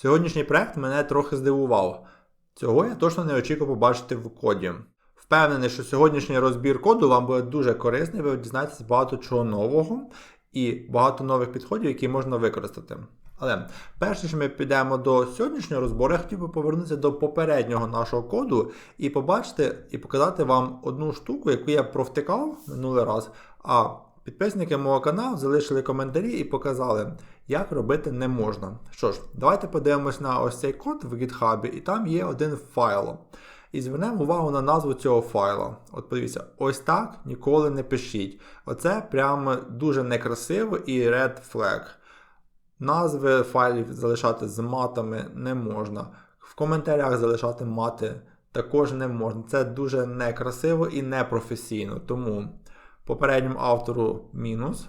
Сьогоднішній проект мене трохи здивував. Цього я точно не очікував побачити в коді. Впевнений, що сьогоднішній розбір коду вам буде дуже корисний, ви дізнаєтесь багато чого нового і багато нових підходів, які можна використати. Але перш ніж ми підемо до сьогоднішнього розбору, я хотів би повернутися до попереднього нашого коду і побачити і показати вам одну штуку, яку я провтикав минулий раз. А підписники мого каналу залишили коментарі і показали, як робити не можна. Що ж, давайте подивимось на ось цей код в GitHub, і там є один файл. І звернемо увагу на назву цього файла. От подивіться, ось так ніколи не пишіть. Оце прямо дуже некрасиво і red flag. Назви файлів залишати з матами не можна. В коментарях залишати мати також не можна. Це дуже некрасиво і непрофесійно. Тому попередньому автору мінус.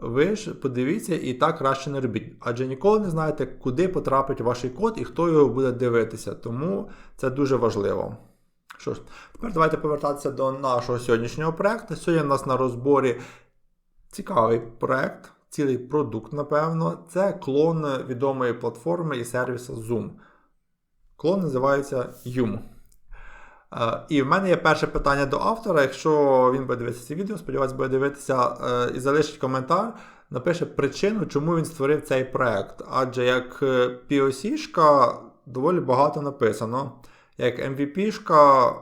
Ви ж подивіться і так краще не робіть. Адже ніколи не знаєте, куди потрапить ваш код і хто його буде дивитися. Тому це дуже важливо. Що ж, тепер давайте повертатися до нашого сьогоднішнього проекту. Сьогодні у нас на розборі цікавий проект, цілий продукт, напевно. Це клон відомої платформи і сервісу Zoom. Клон називається Yum. Е, І в мене є перше питання до автора. Якщо він буде дивитися це відео, сподіваюся, буде дивитися е, і залишить коментар, напише причину, чому він створив цей проект. Адже як е, POC-шка доволі багато написано. Як MVP-шка,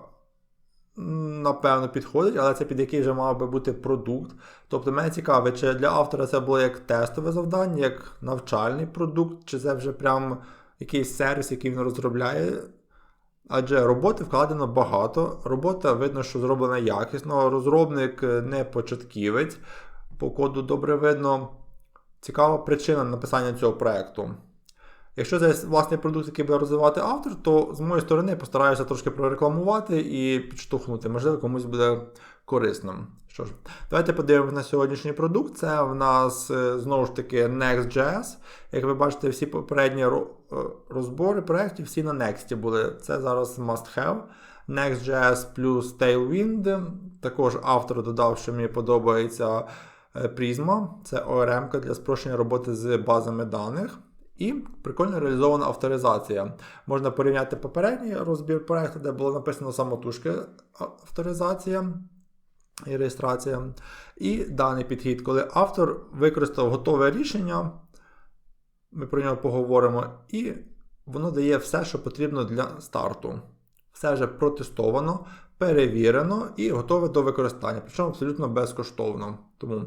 напевно, підходить, але це під який вже мав би бути продукт. Тобто мене цікаво, чи для автора це було як тестове завдання, як навчальний продукт, чи це вже прям якийсь сервіс, який він розробляє. Адже роботи вкладено багато. Робота видно, що зроблена якісно. Розробник е, не початківець. По коду добре видно. Цікава причина написання цього проєкту. Якщо це власний продукт, який буде розвивати автор, то з моєї сторони постараюся трошки прорекламувати і підштовхнути. Можливо, комусь буде корисним. Що ж, давайте подивимося на сьогоднішній продукт. Це в нас е, знову ж таки Next.js. Як ви бачите, всі попередні е, розбори проєктів всі на Next були. Це зараз must have. Next.js плюс Tailwind. Також автор додав, що мені подобається е, Prisma. Це ORM для спрощення роботи з базами даних. І прикольно реалізована авторизація. Можна порівняти попередній розбір проекту, де було написано самотужки авторизація і реєстрація. І даний підхід, коли автор використав готове рішення, ми про нього поговоримо, і воно дає все, що потрібно для старту. Все вже протестовано, перевірено і готове до використання, причому абсолютно безкоштовно. Тому,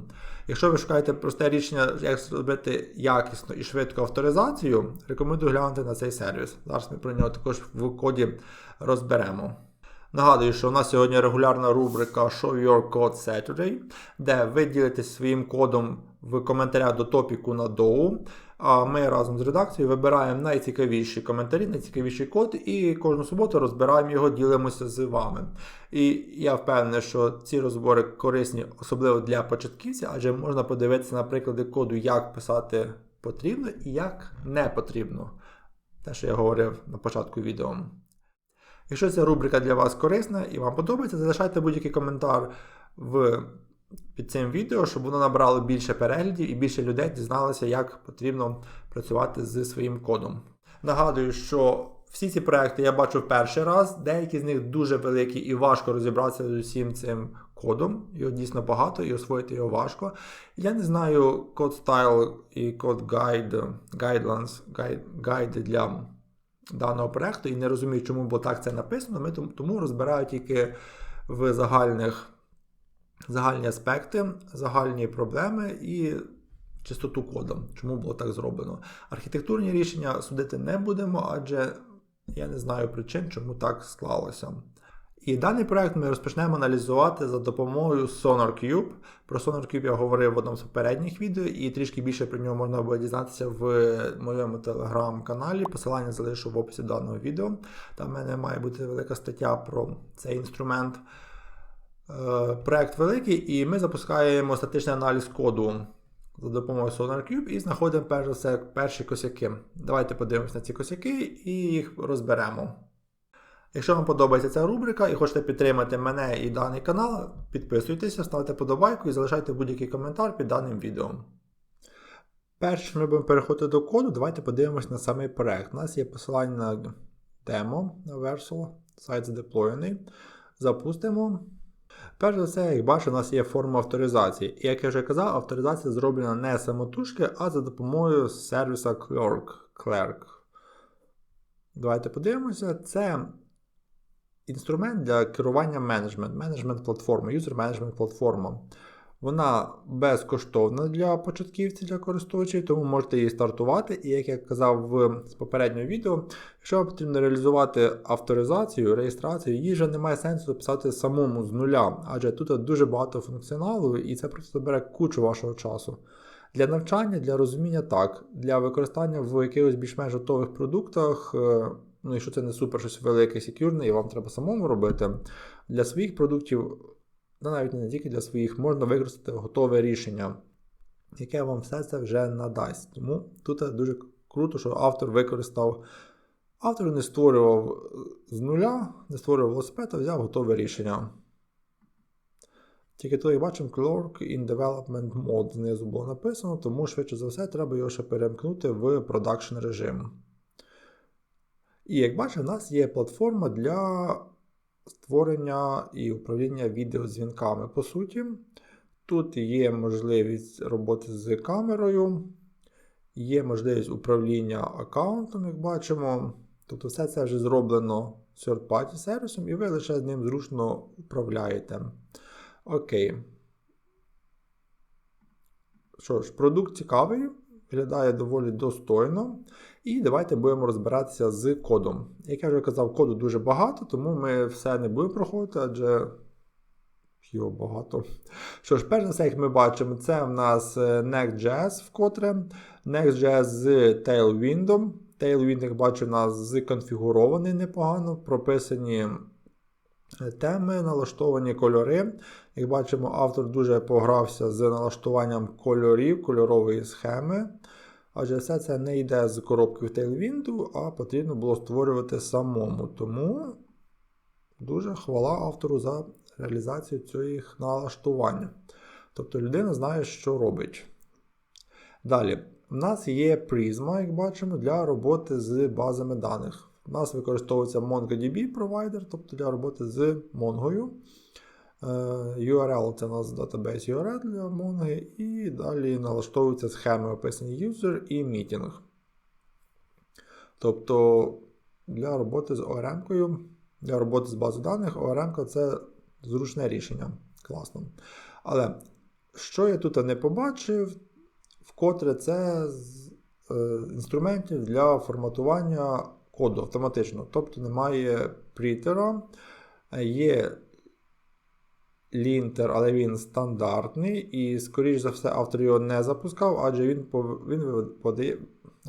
якщо ви шукаєте просте рішення, як зробити якісно і швидко авторизацію, рекомендую глянути на цей сервіс. Зараз ми про нього також в коді розберемо. Нагадую, що у нас сьогодні регулярна рубрика Show Your Code Saturday, де ви ділитесь своїм кодом в коментарях до топіку на DOU. А ми разом з редакцією вибираємо найцікавіші коментарі, найцікавіший код, і кожну суботу розбираємо його, ділимося з вами. І я впевнений, що ці розбори корисні, особливо для початківців, адже можна подивитися на приклади коду, як писати потрібно і як не потрібно. Те, що я говорив на початку відео. Якщо ця рубрика для вас корисна і вам подобається, залишайте будь-який коментар в, під цим відео, щоб воно набрало більше переглядів і більше людей дізналося, як потрібно працювати з своїм кодом. Нагадую, що всі ці проекти я бачу в перший раз, деякі з них дуже великі і важко розібратися з усім цим кодом. Його дійсно багато і освоїти його важко. Я не знаю код style і код guidelines, guide, guide для даного проекту і не розумію, чому бо так це написано. Ми тому- розбираю тільки в загальних загальні аспекти, загальні проблеми і чистоту коду, чому було так зроблено. Архітектурні рішення судити не будемо, адже я не знаю причин, чому так склалося. І даний проект ми розпочнемо аналізувати за допомогою SonarCube. Про SonarCube я говорив в одному з попередніх відео, і трішки більше про нього можна буде дізнатися в моєму телеграм-каналі. Посилання залишу в описі даного відео. Там в мене має бути велика стаття про цей інструмент. Е, Проект великий, і ми запускаємо статичний аналіз коду за допомогою SonarCube і знаходимо перш за все перші косяки. Давайте подивимося на ці косяки і їх розберемо. Якщо вам подобається ця рубрика і хочете підтримати мене і даний канал, підписуйтеся, ставте подобайку і залишайте будь-який коментар під даним відео. Перш ми будемо переходити до коду, давайте подивимось на самий проект. У нас є посилання на демо на Versal, сайт задеплоєний. Запустимо. Перш за все, як бачите, у нас є форма авторизації. І як я вже казав, авторизація зроблена не самотужки, а за допомогою сервіса Clerk. Clerk. Давайте подивимося. Це інструмент для керування менеджмент, менеджмент платформи, юзер менеджмент платформа. Вона безкоштовна для початківців, для користувачів, тому можете її стартувати. І як я казав в попередньому відео, якщо вам потрібно реалізувати авторизацію, реєстрацію, її вже немає сенсу писати самому з нуля, адже тут дуже багато функціоналу, і це просто бере кучу вашого часу. Для навчання, для розуміння так, для використання в якихось більш-менш готових продуктах. Е, Ну, якщо це не супер щось велике, секюрне, і вам треба самому робити. Для своїх продуктів ну, навіть не тільки для своїх, можна використати готове рішення, яке вам все це вже надасть. Тому тут дуже круто, що автор використав. Автор не створював з нуля, не створював велосипед, а взяв готове рішення. Тільки то, як бачимо, Clerk in Development Mode знизу було написано, тому швидше за все треба його ще перемкнути в продакшн режим. І як бачимо, у нас є платформа для створення і управління відеодзвінками. По суті, тут є можливість роботи з камерою, є можливість управління аккаунтом, як бачимо. Тобто все це вже зроблено third-party сервісом, і ви лише з ним зручно управляєте. Окей. Що ж, продукт цікавий, виглядає доволі достойно. І давайте будемо розбиратися з кодом. Як я вже казав, коду дуже багато, тому ми все не будемо проходити, адже його багато. Що ж, перш за все, як ми бачимо, це в нас е, Next.js вкотре. Next.js з Tailwind. Tailwind, як бачу, у нас законфігурований непогано, прописані е, теми, налаштовані кольори. Як бачимо, автор дуже погрався з налаштуванням кольорів, кольорової схеми. Адже все це не йде з коробки в Tailwind, а потрібно було створювати самому. Тому дуже хвала автору за реалізацію цих налаштувань. Тобто людина знає, що робить. Далі, в нас є Prisma, як бачимо, для роботи з базами даних. У нас використовується MongoDB провайдер, тобто для роботи з Mongo. URL це у нас database URL для Mongo, і далі налаштовуються схеми описані user і meeting. Тобто для роботи з ORM, для роботи з базою даних, ORM це зручне рішення. Класно. Але що я тут не побачив, вкотре це з е, інструментів для форматування коду автоматично. Тобто немає прітера, є лінтер, але він стандартний, і, скоріш за все, автор його не запускав, адже він він, подає,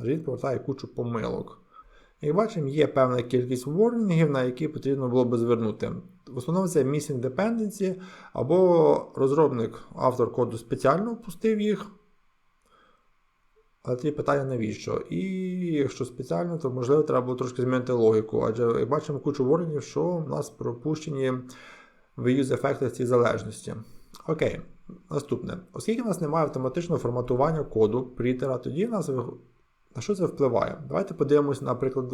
він повертає кучу помилок. Як бачимо, є певна кількість ворнінгів, на які потрібно було би звернути. В основному це missing dependency, або розробник, автор коду спеціально впустив їх. Але тоді питання навіщо? І якщо спеціально, то можливо треба було трошки змінити логіку. Адже як бачимо кучу ворнінгів, що в нас пропущені виюз ефекти цієї залежності. Окей, наступне. Оскільки в нас немає автоматичного форматування коду прітера, тоді в нас на що це впливає? Давайте подивимося, наприклад,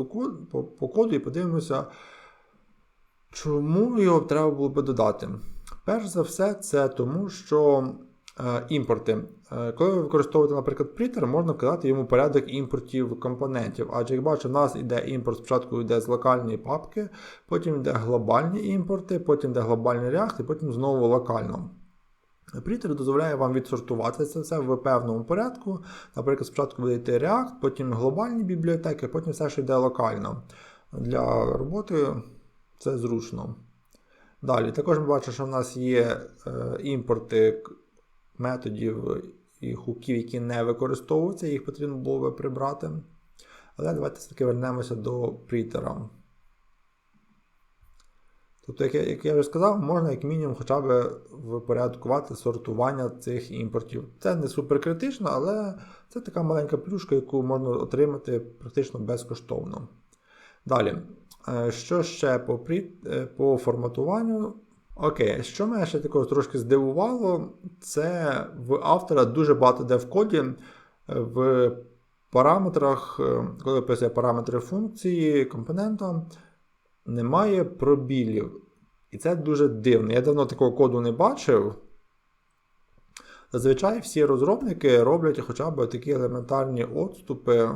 по, по коду і подивимося, чому його треба було би додати. Перш за все, це тому, що імпорти. Е, коли ви використовуєте, наприклад, прітер, можна вказати йому порядок імпортів компонентів. Адже, як бачите, у нас йде імпорт, спочатку йде з локальної папки, потім йде глобальні імпорти, потім йде глобальний React, і потім знову локально. Прітер дозволяє вам відсортувати це все в певному порядку. Наприклад, спочатку буде йти React, потім глобальні бібліотеки, потім все, що йде локально. Для роботи це зручно. Далі, також ми бачимо, що в нас є е, імпорти методів і хуків, які не використовуються, їх потрібно було би прибрати. Але давайте все-таки вернемося до прітера. Тобто, як я, як я вже сказав, можна як мінімум хоча б впорядкувати сортування цих імпортів. Це не суперкритично, але це така маленька плюшка, яку можна отримати практично безкоштовно. Далі, е, що ще по е, по форматуванню? Окей, що мене ще такого трошки здивувало, це в автора дуже багато де в коді в параметрах, е, коли описує параметри функції компонента, немає пробілів. І це дуже дивно. Я давно такого коду не бачив. Зазвичай всі розробники роблять хоча б такі елементарні отступи.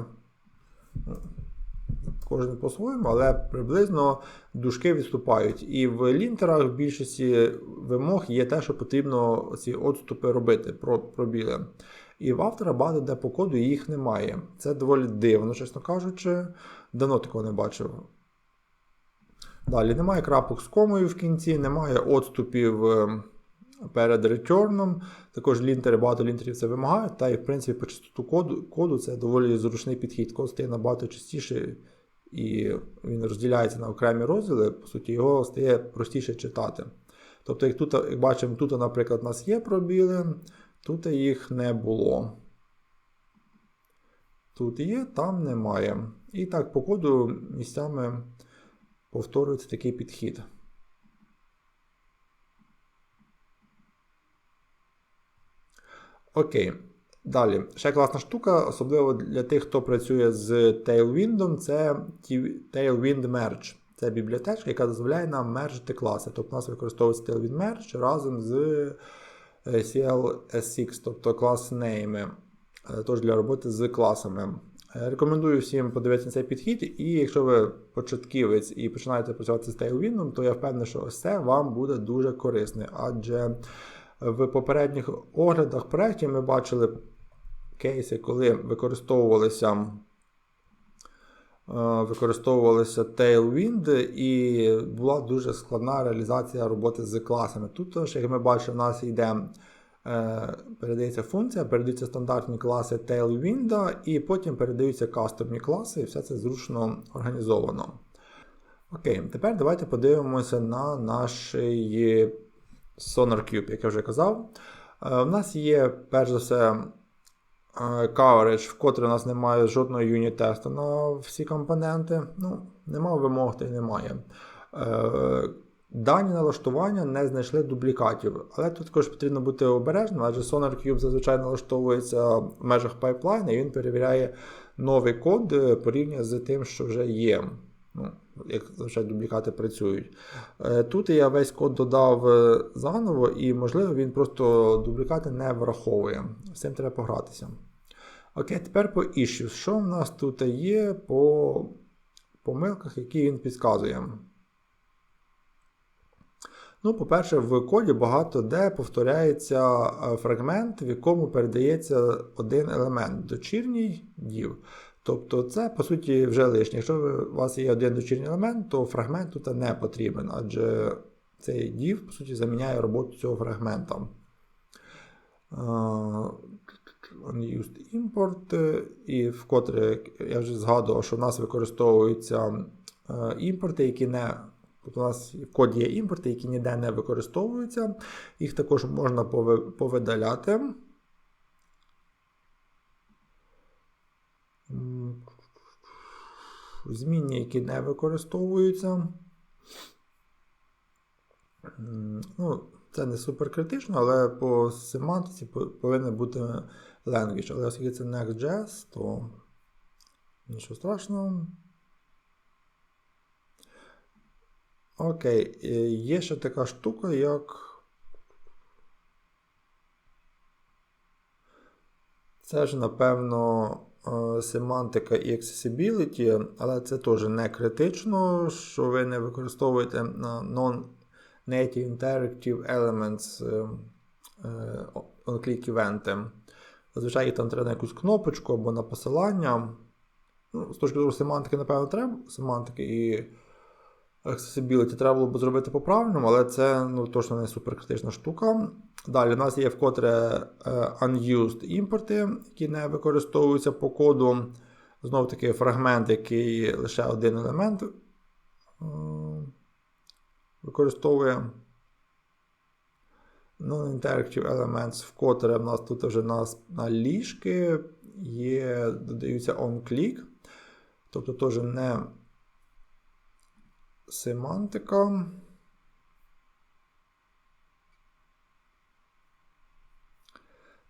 Кожен по-своєму, але приблизно дужки відступають. І в лінтерах в більшості вимог є те, що потрібно ці отступи робити, пробіли. І в автора багато де по коду їх немає. Це доволі дивно, чесно кажучи, давно такого не бачив. Далі немає крапок з комою в кінці, немає отступів е, перед ретерном. Також лінтери, багато лінтерів це вимагають. Та і в принципі по частоту коду коду це доволі зручний підхід. Код стає набагато частіше і він розділяється на окремі розділи, по суті, його стає простіше читати. Тобто, як тут, як бачимо, тут, наприклад, у нас є пробіли, тут їх не було. Тут є, там немає. І так, по коду місцями повторюється такий підхід. Окей. Далі, ще класна штука, особливо для тих, хто працює з Tailwind, це Tailwind Merge. Це бібліотечка, яка дозволяє нам мержити класи. Тобто у нас використовується Tailwind Merge разом з е, CLS6, тобто клас name, е, тож для роботи з класами. Е, рекомендую всім подивитися на цей підхід, і якщо ви початківець і починаєте працювати з Tailwind, то я впевнений, що ось це вам буде дуже корисне. Адже в попередніх оглядах проєктів ми бачили кейси, коли використовувалися е, використовувалися Tailwind і була дуже складна реалізація роботи з класами. Тут, як ми бачимо, у нас йде е, передається функція, передаються стандартні класи Tailwind, і потім передаються кастомні класи, і все це зручно організовано. Окей, тепер давайте подивимося на наш SonarCube, як я вже казав. Е, у нас є, перш за все, coverage, вкотре у нас немає жодного юніт-тесту на всі компоненти. Ну, Нема вимог та й немає. Е, дані налаштування не знайшли дублікатів, але тут також потрібно бути обережним, адже SonarCube зазвичай налаштовується в межах пайплайну і він перевіряє новий код е, порівняно з тим, що вже є. Ну, Як зазвичай дублікати працюють. Е, тут я весь код додав е, заново, і, можливо, він просто дублікати не враховує. З цим треба погратися. Окей, тепер по issues. Що в нас тут є по помилках, які він підказує? Ну, По-перше, в коді багато де повторяється е, фрагмент, в якому передається один елемент дочірній дів. Тобто це, по суті, вже лишнє. Якщо у вас є один дочірній елемент, то фрагмент тут не потрібен, адже цей div, по суті, заміняє роботу цього фрагмента. Unused import, і вкотре я вже згадував, що в нас використовуються імпорти, які не. Тобто у нас в коді є імпорти, які ніде не використовуються. Їх також можна повидаляти. Змінні, які не використовуються. Ну, Це не супер критично, але по семантиці повинен бути language. Але оскільки це Next.js, то нічого страшного. Окей, є ще така штука, як. Це ж, напевно. Е, семантика і accessibility, але це теж не критично, що ви не використовуєте non-native interactive elements е, е, on-click event. Зазвичай їх там треба на якусь кнопочку або на посилання. Ну, З точки зору семантики, напевно, треба семантики і accessibility треба було б зробити по-правильному, але це ну, точно не суперкритична штука. Далі у нас є вкотре е, unused імпорти, які не використовуються по коду. Знову таки фрагмент, який лише один елемент е, використовує. Non-interactive elements, вкотре в нас тут вже на, на ліжки є, додаються on-click. Тобто теж не семантика.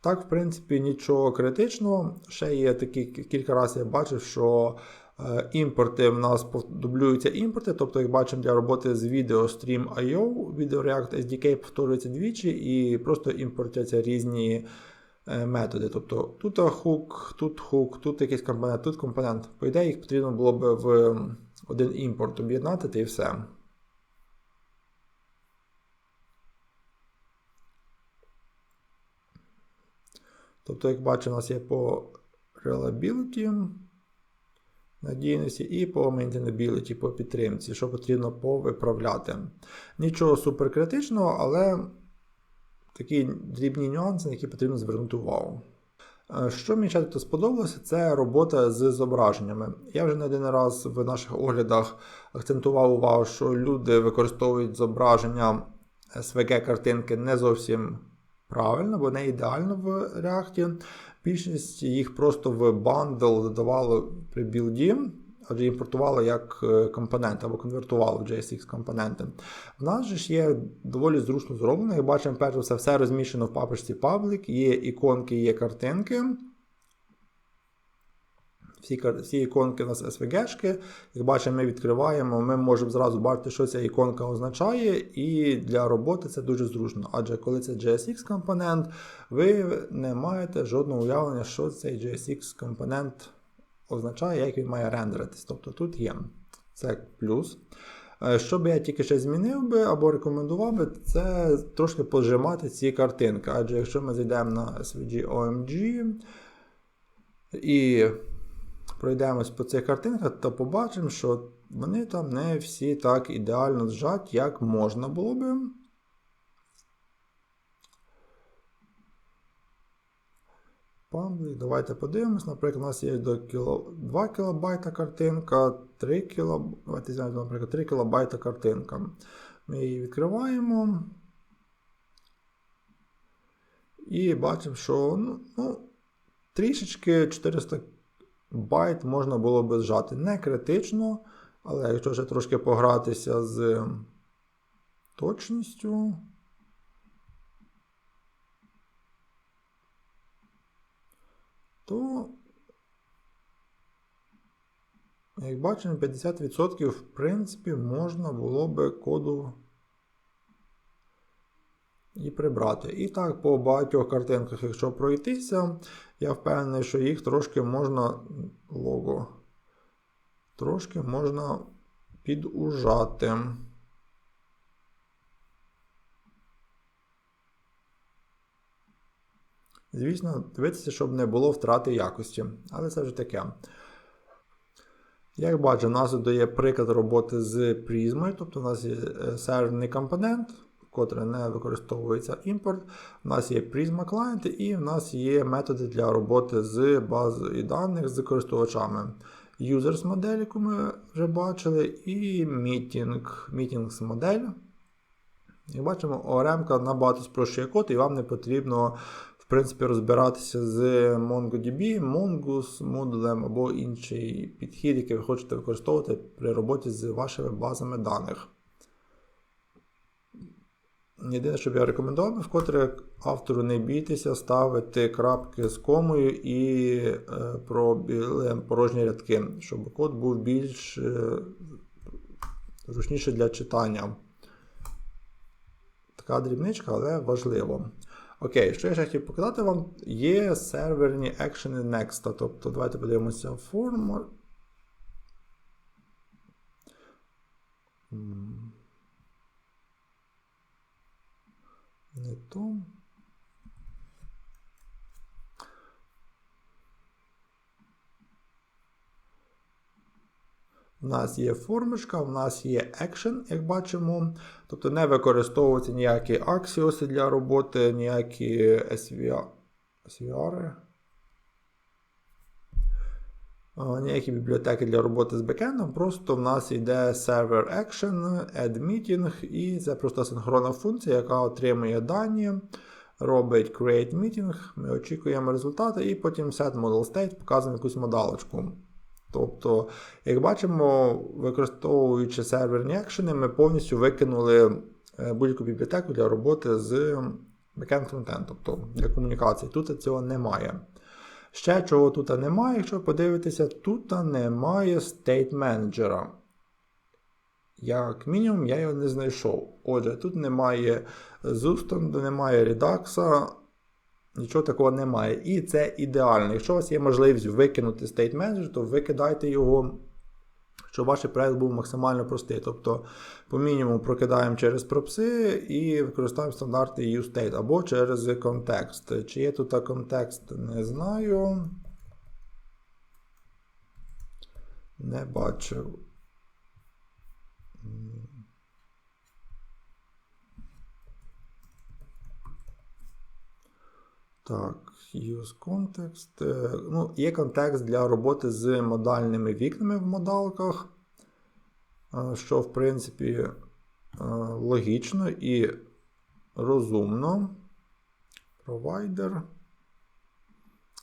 Так, в принципі, нічого критичного. Ще є такі кілька разів я бачив, що е, імпорти в нас дублюються імпорти. Тобто, як бачимо, для роботи з відео Stream.io, відео React SDK повторюється двічі і просто імпортяться різні е, методи. Тобто тут хук, тут хук, тут якийсь компонент, тут компонент. По ідеї, їх потрібно було б в один імпорт об'єднати та і все. Тобто, як бачимо, у нас є по reliability, надійності і по maintainability, по підтримці, що потрібно повиправляти. Нічого суперкритичного, але такі дрібні нюанси, на які потрібно звернути увагу. Е, що мені часто сподобалося, це робота з зображеннями. Я вже не один раз в наших оглядах акцентував увагу, що люди використовують зображення SVG-картинки не зовсім правильно, бо не ідеально в реакті. Більшість їх просто в бандл додавали при білді, адже імпортували як е, компоненти або конвертували в JSX компоненти. В нас же ж є доволі зручно зроблено. Як бачимо, перш за все, все розміщено в папочці Public, є іконки, є картинки. Всі всі іконки у нас SVG-шки. Як бачимо, ми відкриваємо, ми можемо зразу бачити, що ця іконка означає, і для роботи це дуже зручно. Адже коли це JSX-компонент, ви не маєте жодного уявлення, що цей JSX-компонент означає, як він має рендеритись. Тобто тут є це плюс. Е, що би я тільки ще змінив би або рекомендував би, це трошки пожимати ці картинки. Адже якщо ми зайдемо на SVG OMG і пройдемось по цих картинках, то побачимо, що вони там не всі так ідеально зжаті, як можна було би. Памблік, давайте подивимось. Наприклад, у нас є до кіло... 2 кБ картинка, 3 кБ, наприклад, 3 кБ картинка. Ми її відкриваємо. І бачимо, що ну, ну, трішечки 400 байт можна було би зжати. Не критично, але якщо ще трошки погратися з точністю. То, як бачимо, 50% в принципі можна було би коду і прибрати. І так, по багатьох картинках, якщо пройтися, я впевнений, що їх трошки можна лого, трошки можна підужати. Звісно, дивитися, щоб не було втрати якості, але це вже таке. Як бачу, у нас тут є приклад роботи з призмою, тобто у нас є е, серверний компонент котре не використовується імпорт. У нас є Prisma клієнти і в нас є методи для роботи з базою даних з користувачами. Users модель, яку ми вже бачили, і Meeting, Meetings модель. Як бачимо, ORM набагато спрощує код, і вам не потрібно принципі, розбиратися з MongoDB, Mongoose, модулем або інший підхід, який ви хочете використовувати при роботі з вашими базами даних. Єдине, що б я рекомендував, вкотре автору не бійтеся ставити крапки з комою і е, пробіли порожні рядки, щоб код був більш е, зручніше для читання. Така дрібничка, але важливо. Окей, що я ще хотів показати вам, є серверні екшени Next. Тобто, давайте подивимося форму. не то. У нас є формочка, у нас є action, як бачимо. Тобто не використовуються ніякі аксіоси для роботи, ніякі SVR. SVR ніякі бібліотеки для роботи з бекендом, просто в нас йде server action, add meeting, і це просто синхронна функція, яка отримує дані, робить create meeting, ми очікуємо результати, і потім set model state показуємо якусь модалочку. Тобто, як бачимо, використовуючи серверні екшени, ми повністю викинули е, будь-яку бібліотеку для роботи з Backend фронтенд, тобто для комунікації. Тут цього немає. Ще чого тут немає, якщо подивитися, тут немає State Manager. Як мінімум, я його не знайшов. Отже, тут немає Зустанду, немає Redux, нічого такого немає. І це ідеально. Якщо у вас є можливість викинути State Manager, то викидайте його щоб ваш проект був максимально простий. Тобто, по мінімуму прокидаємо через пропси і використовуємо стандарти useState або через контекст. Чи є тут контекст, не знаю. Не бачив. Так, use context. Е, ну, Є контекст для роботи з модальними вікнами в модалках, е, що, в принципі, е, логічно і розумно. Provider.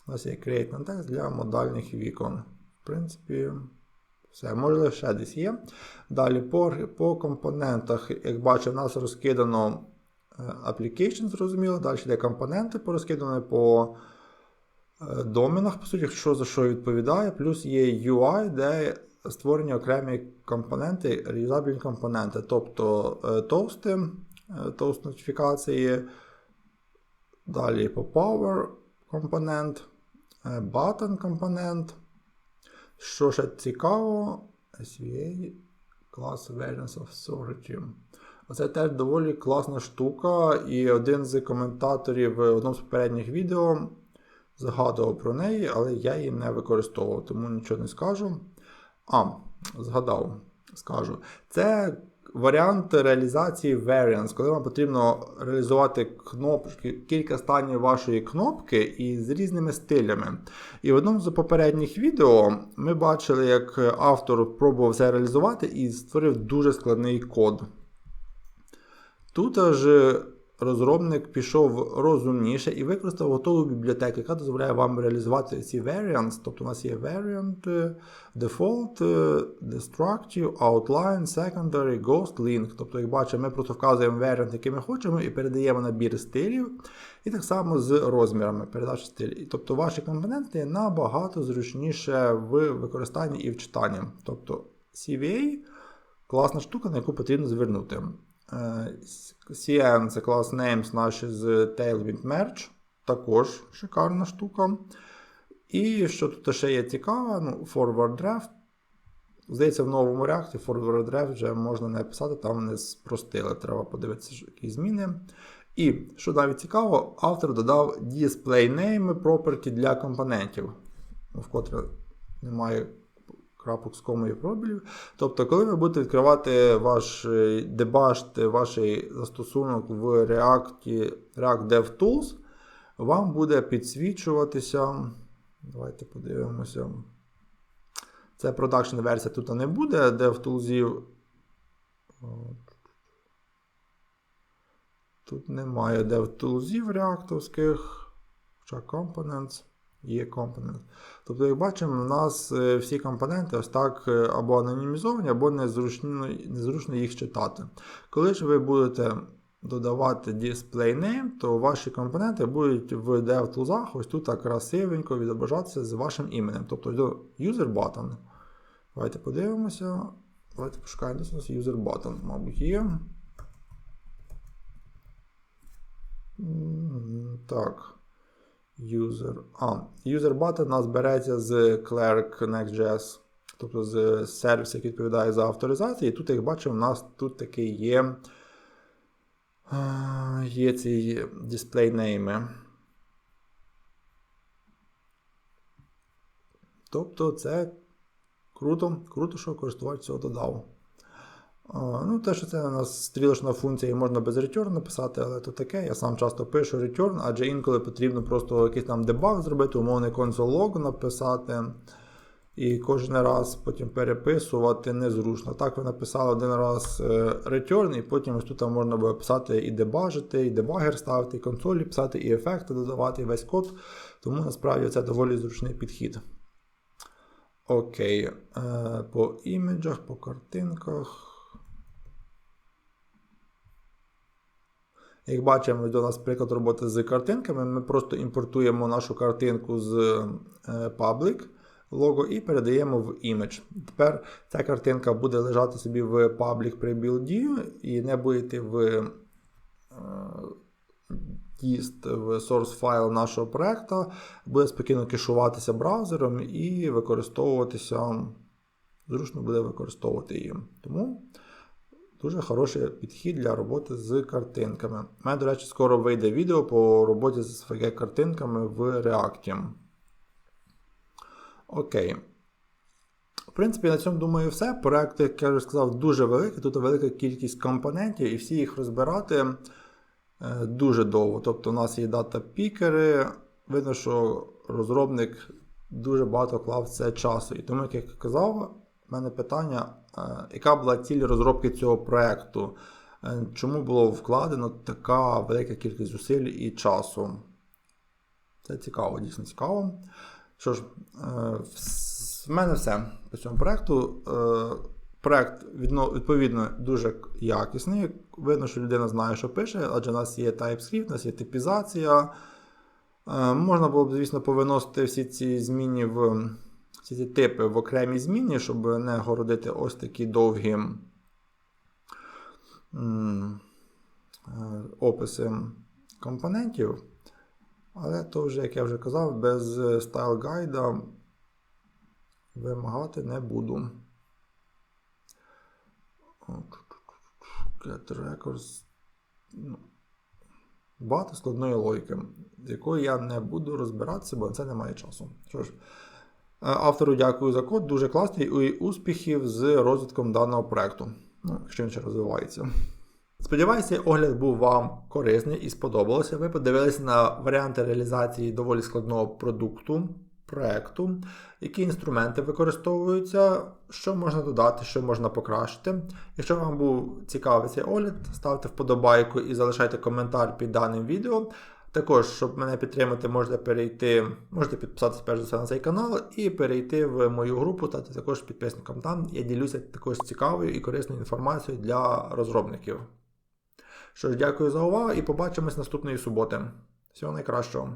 У нас є create context для модальних вікон. В принципі, все, можливо, ще десь є. Далі по по компонентах, як бачите, у нас розкидано application, зрозуміло. Далі йде компоненти порозкидані по е, доменах, по суті, що за що відповідає. Плюс є UI, де створені окремі компоненти, реюзабельні компоненти, тобто е, тости, тост нотифікації. Далі по Power компонент, е, button компонент. Що ще цікаво, SVA Class Variance Authority. Це теж доволі класна штука, і один з коментаторів в одному з попередніх відео згадував про неї, але я її не використовував, тому нічого не скажу. А, згадав, скажу. Це варіант реалізації variance, коли вам потрібно реалізувати кнопки, кілька станів вашої кнопки і з різними стилями. І в одному з попередніх відео ми бачили, як автор пробував це реалізувати і створив дуже складний код. Тут ж розробник пішов розумніше і використав готову бібліотеку, яка дозволяє вам реалізувати ці variants. Тобто у нас є variant, default, destructive, outline, secondary, ghost, link. Тобто, як бачимо, ми просто вказуємо variant, який ми хочемо, і передаємо набір стилів. І так само з розмірами передачі стилів. Тобто ваші компоненти набагато зручніше в використанні і в читанні. Тобто CVA класна штука, на яку потрібно звернути. CN це клас Names наші з Tailwind Merge. Також шикарна штука. І що тут ще є цікаво, ну, Forward Draft. Здається, в новому реакті Forward Draft вже можна не писати, там вони спростили. Треба подивитися, які зміни. І, що навіть цікаво, автор додав display name property для компонентів, вкотре немає крапок з комою пробілів. Тобто, коли ви будете відкривати ваш е, дебашти, ваш застосунок в React, React DevTools, вам буде підсвічуватися. Давайте подивимося. Це продакшн версія тут не буде DevTools. Тут немає DevTools реактовських. Components є компонент. Тобто, як бачимо, у нас е, всі компоненти ось так е, або анонімізовані, або незручно, незручно їх читати. Коли ж ви будете додавати display name, то ваші компоненти будуть в DevTools ось тут так красивенько відображатися з вашим іменем. Тобто user button. Давайте подивимося. Давайте пошукаємо user button, мабуть, є. Так. User. А, User button у нас береться з Clerk Next.js, тобто з сервісу, який відповідає за авторизацію. І тут, як бачимо, у нас тут такий є є ці name. Тобто це круто, круто, що користувач цього додав. Ну, Те, що це у нас стрілочна функція і можна без return написати, але то таке. Я сам часто пишу return, адже інколи потрібно просто якийсь там дебаг зробити, умовний console log написати. І кожен раз потім переписувати незручно. Так ви написали один раз е, return, і потім ось тут можна буде писати і дебажити, і дебагер ставити, і консолі писати, і ефекти додавати, і весь код. Тому насправді це доволі зручний підхід. Окей, е, по іміджах, по картинках. Як бачимо, до нас приклад роботи з картинками. Ми просто імпортуємо нашу картинку з е, Public лого і передаємо в image. Тепер ця картинка буде лежати собі в Public при білді і не буде йти в е, діст в source файл нашого проекту, буде спокійно кешуватися браузером і використовуватися, зручно буде використовувати її. Тому дуже хороший підхід для роботи з картинками. У мене, до речі, скоро вийде відео по роботі з svg картинками в React. Окей. В принципі, на цьому думаю, все. Проект, як я вже сказав, дуже великий. Тут велика кількість компонентів, і всі їх розбирати е, дуже довго. Тобто, у нас є дата-пікери. Видно, що розробник дуже багато вклав в це часу. І тому, як я казав, в мене питання, яка була ціль розробки цього проекту? Е, Чому було вкладено така велика кількість зусиль і часу? Це цікаво, дійсно цікаво. Що ж, е, в мене все по цьому проекту. Е, Проект відно- відповідно дуже якісний. Видно, що людина знає, що пише, адже у нас є TypeScript, у нас є типізація. Е, Можна було б, звісно, повиносити всі ці зміни в всі ці типи в окремі зміни, щоб не городити ось такі довгі е, описи компонентів. Але то вже, як я вже казав, без стайл гайда вимагати не буду. Get records. Ну, Багато складної логіки, з якою я не буду розбиратися, бо на це немає часу. Що ж, автору дякую за код, дуже класний і успіхів з розвитком даного проекту. Ну, якщо він ще розвивається. Сподіваюся, огляд був вам корисний і сподобалося. Ви подивилися на варіанти реалізації доволі складного продукту, проекту, які інструменти використовуються, що можна додати, що можна покращити. Якщо вам був цікавий цей огляд, ставте вподобайку і залишайте коментар під даним відео. Також, щоб мене підтримати, можете перейти, можете підписатися перш за все на цей канал і перейти в мою групу, стати також підписником. Там я ділюся також цікавою і корисною інформацією для розробників. Що ж, дякую за увагу і побачимось наступної суботи. Всього найкращого.